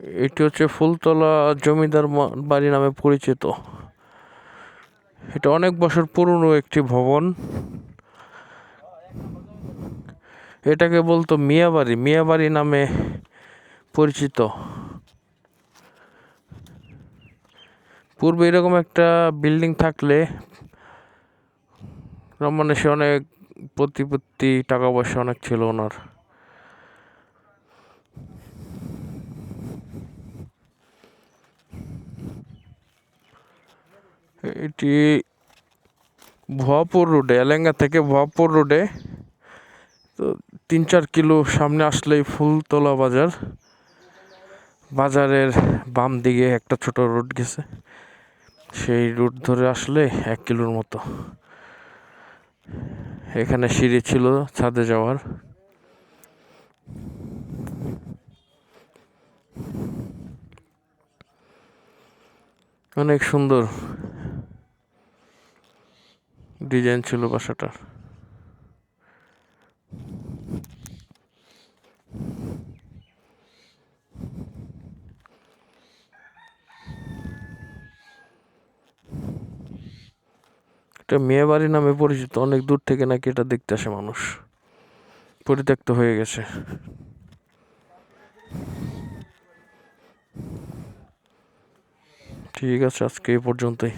এটি হচ্ছে ফুলতলা জমিদার বাড়ি নামে পরিচিত। এটা অনেক বছর পুরনো একটি ভবন। এটাকে বলতো মিয়াবাড়ি মিয়াবাড়ি নামে পরিচিত। পূর্বে এরকম একটা বিল্ডিং থাকলে মানে সে অনেক প্রতিপত্তি, টাকা পয়সা অনেক ছিল ওনার। এটি ভুয়াপুর রোডে, এলেঙ্গা থেকে ভুয়াপুর রোডে। তো তিন চার কিলো সামনে আসলেই ফুলতলা বাজার। বাজারের বাম দিকে একটা ছোট রোড গেছে। সেই রুট ধরে আসলে এক কিলোর মতো। এখানে সিঁড়ি ছিল ছাদে যাওয়ার। অনেক সুন্দর। ডিজাইন ছিল বাসাটার। মেয়ে বাড়ি নামে পরিচিত, অনেক দূর থেকে নাকি এটা দেখতে আসে মানুষ। পরিত্যক্ত হয়ে গেছে। ঠিক আছে, আজকে এই পর্যন্তই।